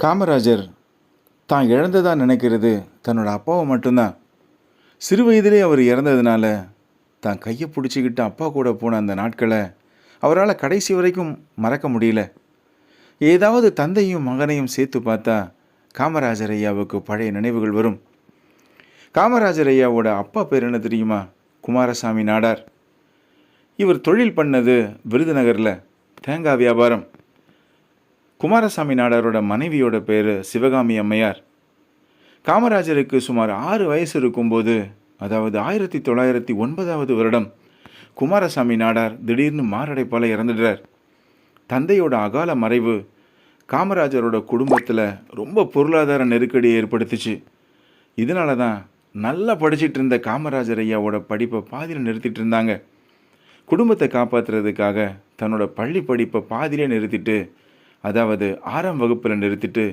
காமராஜர் தான் இழந்ததாக நினைக்கிறது தன்னோட அப்பாவை மட்டும்தான். சிறு வயதிலே அவர் இறந்ததுனால தான் கையை பிடிச்சிக்கிட்டு அப்பா கூட போன அந்த நாட்களை அவரால் கடைசி வரைக்கும் மறக்க முடியல. ஏதாவது தந்தையும் மகனையும் சேர்த்து பார்த்தா காமராஜர் ஐயாவுக்கு பழைய நினைவுகள் வரும். காமராஜர் ஐயாவோட அப்பா பேர் என்ன தெரியுமா? குமாரசாமி நாடார். இவர் தொழில் பண்ணது விருதுநகரில் தேங்காய் வியாபாரம். குமாரசாமி நாடாரோட மனைவியோட பேர் சிவகாமி அம்மையார். காமராஜருக்கு சுமார் ஆறு வயசு இருக்கும்போது அதாவது ஆயிரத்தி தொள்ளாயிரத்தி ஒன்பதாவது வருடம் குமாரசாமி நாடார் திடீர்னு மாரடைப்பால் இறந்துடுறார். தந்தையோட அகால மறைவு காமராஜரோட குடும்பத்தில் ரொம்ப பொருளாதார நெருக்கடியை ஏற்படுத்துச்சு. இதனால தான் நல்லா படிச்சிட்டு இருந்த காமராஜர் ஐயாவோட படிப்பை பாதியில் நிறுத்திட்டு இருந்தாங்க. குடும்பத்தை காப்பாற்றுறதுக்காக தன்னோட பள்ளி படிப்பை பாதியிலே நிறுத்திட்டு அதாவது ஆறாம் வகுப்பில் நிறுத்திட்டு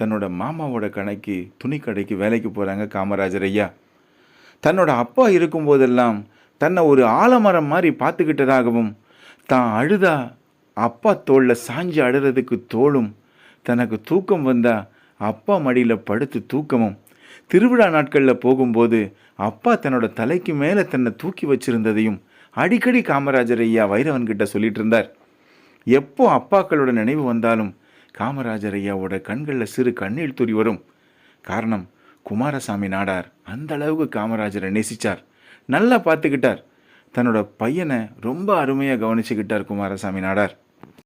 தன்னோட மாமாவோட கடைக்கு துணிக்கடைக்கு வேலைக்கு போகிறாங்க காமராஜர் ஐயா. தன்னோட அப்பா இருக்கும்போதெல்லாம் தன்னை ஒரு ஆலமரம் மாதிரி பார்த்துக்கிட்டதாகவும் தான் அழுதா அப்பா தோளில் சாஞ்சு அழுறதுக்கு தோளும் தனக்கு தூக்கம் வந்தால் அப்பா மடியில் படுத்து தூக்கமும். திருவிழா நாட்களில் போகும்போது அப்பா தன்னோட தலைக்கு மேலே தன்னை தூக்கி வச்சிருந்ததையும் அடிக்கடி காமராஜர் ஐயா வைரவன்கிட்ட சொல்லிட்டு இருந்தார். எப்போ அப்பாக்களோட நினைவு வந்தாலும் காமராஜர் ஐயாவோட கண்களில் சிறு கண்ணீர் துறி வரும். காரணம் குமாரசாமி நாடார் அந்த அளவுக்கு காமராஜரை நேசித்தார் நல்லா பார்த்துக்கிட்டார். தன்னோட பையனை ரொம்ப அருமையாக கவனிச்சுக்கிட்டார் குமாரசாமி நாடார்.